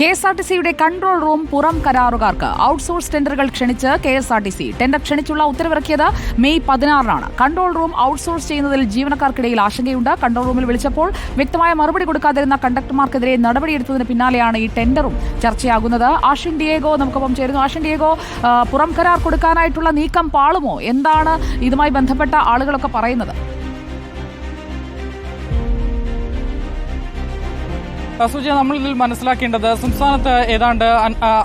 K S R T സിയുടെ control room പുറം കരാറുകാർക്ക് ഔട്ട്സോഴ്സ് ടെൻഡറുകൾ ക്ഷണിച്ച് K S R T C. Tender ക്ഷണിച്ചുള്ള ഉത്തരവിറക്കിയത് മെയ് പതിനാറിനാണ്. കൺട്രോൾ റൂം ഔട്ട്സോഴ്സ് ചെയ്യുന്നതിൽ ജീവനക്കാർക്കിടയിൽ ആശങ്കയുണ്ട്. കൺട്രോൾ റൂമിൽ വിളിച്ചപ്പോൾ വ്യക്തമായ മറുപടി കൊടുക്കാതിരുന്ന കണ്ടക്ടർമാർക്കെതിരെ നടപടിയെടുത്തതിന് പിന്നാലെയാണ് ഈ ടെൻഡറും ചർച്ചയാകുന്നത്. ആഷിൻ ഡിയേഗോ നമുക്കൊപ്പം ചേരുന്നു. ആഷിൻ ഡിയേഗോ പുറം കരാർ കൊടുക്കാനായിട്ടുള്ള നീക്കം പാളുമോ? എന്താണ് ഇതുമായി ബന്ധപ്പെട്ട ആളുകളൊക്കെ പറയുന്നത്? സുജ നമ്മൾ ഇതിൽ മനസ്സിലാക്കേണ്ടത് സംസ്ഥാനത്ത് ഏതാണ്ട്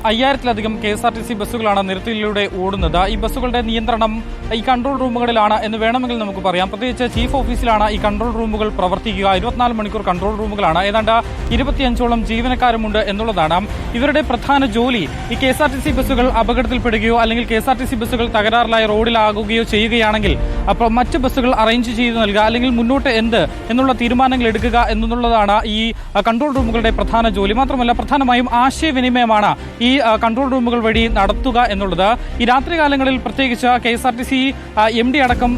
അയ്യായിരത്തിലധികം K S R T C ബസ്സുകളാണ് നിരത്തിലൂടെ ഓടുന്നത്. ഈ ബസ്സുകളുടെ നിയന്ത്രണം ഈ കൺട്രോൾ റൂമുകളിലാണ് എന്ന് വേണമെങ്കിൽ നമുക്ക് പറയാം. പ്രത്യേകിച്ച് ചീഫ് ഓഫീസിലാണ് ഈ കൺട്രോൾ റൂമുകൾ പ്രവർത്തിക്കുക. ഇരുപത്തിനാല് മണിക്കൂർ കൺട്രോൾ റൂമുകളാണ്. ഏതാണ്ട് ഇരുപത്തിയഞ്ചോളം ജീവനക്കാരുമുണ്ട് എന്നുള്ളതാണ്. ഇവരുടെ പ്രധാന ജോലി ഈ K S R T C ബസ്സുകൾ അപകടത്തിൽപ്പെടുകയോ അല്ലെങ്കിൽ K S R T C ബസ്സുകൾ തകരാറിലായി റോഡിലാകുകയോ ചെയ്യുകയാണെങ്കിൽ അപ്പോൾ മറ്റ് ബസ്സുകൾ അറേഞ്ച് ചെയ്ത് നൽകുക അല്ലെങ്കിൽ മുന്നോട്ട് എന്ത് എന്നുള്ള തീരുമാനങ്ങൾ എടുക്കുക എന്നുള്ളതാണ് ഈ കൺട്രോൾ റൂമുകളുടെ പ്രധാന ജോലി. മാത്രമല്ല പ്രധാനമായും ആശയവിനിമയമാണ് ഈ കൺട്രോൾ റൂമുകൾ വഴി നടത്തുക എന്നുള്ളത്. ഈ രാത്രികാലങ്ങളിൽ പ്രത്യേകിച്ച് K S R T C M D അടക്കം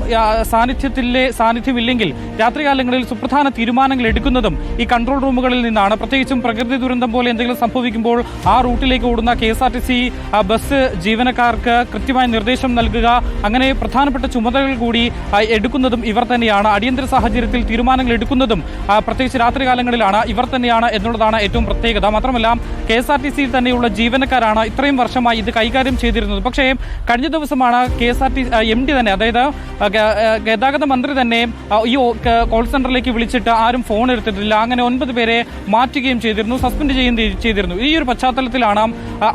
സാന്നിധ്യത്തിലെ സാന്നിധ്യമില്ലെങ്കിൽ രാത്രികാലങ്ങളിൽ സുപ്രധാന തീരുമാനങ്ങൾ എടുക്കുന്നതും ഈ കൺട്രോൾ റൂമുകളിൽ നിന്നാണ്. പ്രത്യേകിച്ചും പ്രകൃതി ദുരന്തം പോലെ എന്തെങ്കിലും സംഭവിക്കുമ്പോൾ ആ റൂട്ടിലേക്ക് ഓടുന്ന K S R T C bus ജീവനക്കാർക്ക് കൃത്യമായ നിർദ്ദേശം നൽകുക അങ്ങനെ പ്രധാനപ്പെട്ട ചുമതലകൾ കൂടി എടുക്കുന്നതും ഇവർ തന്നെയാണ്. അടിയന്തര സാഹചര്യത്തിൽ തീരുമാനങ്ങൾ എടുക്കുന്നതും പ്രത്യേകിച്ച് രാത്രികാലങ്ങളിലാണ് ഇവർ തന്നെയാണ് എന്നുള്ളതാണ് ഏറ്റവും പ്രത്യേകത. മാത്രമല്ല കെ എസ് ആർ ടി സിയിൽ തന്നെയുള്ള ജീവനക്കാരാണ് ഇത്രയും വർഷമായി ഇത് കൈകാര്യം ചെയ്തിരുന്നത്. പക്ഷേ കഴിഞ്ഞ ദിവസമാണ് K S R T M D തന്നെ അതായത് ഗതാഗത മന്ത്രി തന്നെ ഈ കോൾ സെന്ററിലേക്ക് വിളിച്ചിട്ട് ആരും ഫോൺ എടുത്തിട്ടില്ല. അങ്ങനെ ഒൻപത് പേരെ മാറ്റുകയും ചെയ്തിരുന്നു സസ്പെൻഡ് ചെയ്യുകയും ചെയ്തിരുന്നു. ഈ ഒരു പശ്ചാത്തലത്തിലാണ്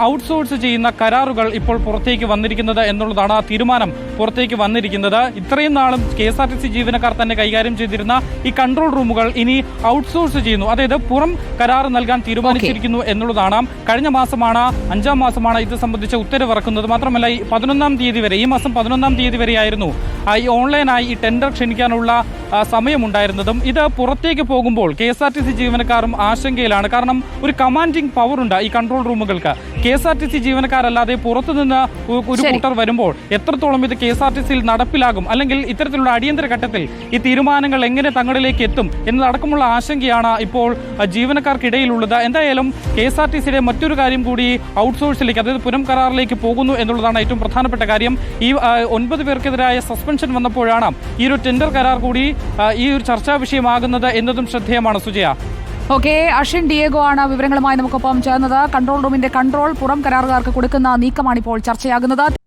ഔട്ട്സോഴ്സ് ചെയ്യുന്ന കരാറുകൾ ഇപ്പോൾ പുറത്തേക്ക് വന്നിരിക്കുന്നത് എന്നുള്ളതാണ് ആ തീരുമാനം പുറത്തേക്ക് വന്നിരിക്കുന്നത്. ഇത്രയും നാളും K S R T C ജീവനക്കാർ തന്നെ കൈകാര്യം ചെയ്തിരുന്ന ഈ കൺട്രോൾ റൂമുകൾ ഇനി ഔട്ട്സോഴ്സ് ചെയ്യുന്നു. അതായത് പുറം കരാർ നൽകാൻ തീരുമാനിച്ചിരിക്കുന്നു എന്നുള്ളതാണ്. കഴിഞ്ഞ മാസമാണ് അഞ്ചാം മാസമാണ് ഇത് സംബന്ധിച്ച ഉത്തരവിറക്കുന്നത്. മാത്രമല്ല ഈ പതിനൊന്നാം തീയതി വരെ ഈ മാസം പതിനൊന്നാം തീയതി വരെയായിരുന്നു ഈ ഓൺലൈനായി ഈ ടെൻഡർ ക്ഷണിക്കാനുള്ള സമയമുണ്ടായിരുന്നതും. ഇത് പുറത്തേക്ക് പോകുമ്പോൾ K S R T C ജീവനക്കാരും ആശങ്കയിലാണ്. കാരണം ഒരു കമാൻഡിംഗ് പവർ ഉണ്ട് ഈ control റൂമുകൾക്ക് K S R T C ജീവനക്കാരല്ലാതെ പുറത്തുനിന്ന് ഒരു. കൂട്ടർ വരുമ്പോൾ എത്രത്തോളം ഇത് കെ എസ് ആർ ടി സിയിൽ നടപ്പിലാകും? അല്ലെങ്കിൽ ഇത്തരത്തിലുള്ള അടിയന്തര ഘട്ടത്തിൽ ഈ തീരുമാനങ്ങൾ എങ്ങനെ തങ്ങളിലേക്ക് എത്തും എന്നതടക്കമുള്ള ആശങ്കയാണ് ഇപ്പോൾ ജീവനക്കാർക്കിടയിലുള്ളത്. എന്തായാലും കെ എസ് ആർ ടി സിയുടെ മറ്റൊരു കാര്യം കൂടി ഔട്ട്സോഴ്സിലേക്ക് അതായത് പുനം കരാറിലേക്ക് പോകുന്നു എന്നുള്ളതാണ് ഏറ്റവും പ്രധാനപ്പെട്ട കാര്യം. ഈ ഒൻപത് പേർക്കെതിരായ സസ്പെൻഷൻ വന്നപ്പോഴാണ് ഈ ഒരു ടെൻഡർ കരാർ കൂടി ഈ ഒരു ചർച്ചാ വിഷയമാകുന്നത് എന്നതും ശ്രദ്ധേയമാണ്. സുജയ. ഓക്കെ അഷിൻ ഡിയേഗോ ആണ് വിവരങ്ങളുമായി നമുക്കൊപ്പം ചേർന്നത്. കൺട്രോൾ റൂമിന്റെ കൺട്രോൾ പുറം കരാറുകാർക്ക് കൊടുക്കുന്ന നീക്കമാണ് ഇപ്പോൾ ചർച്ചയാകുന്നത്.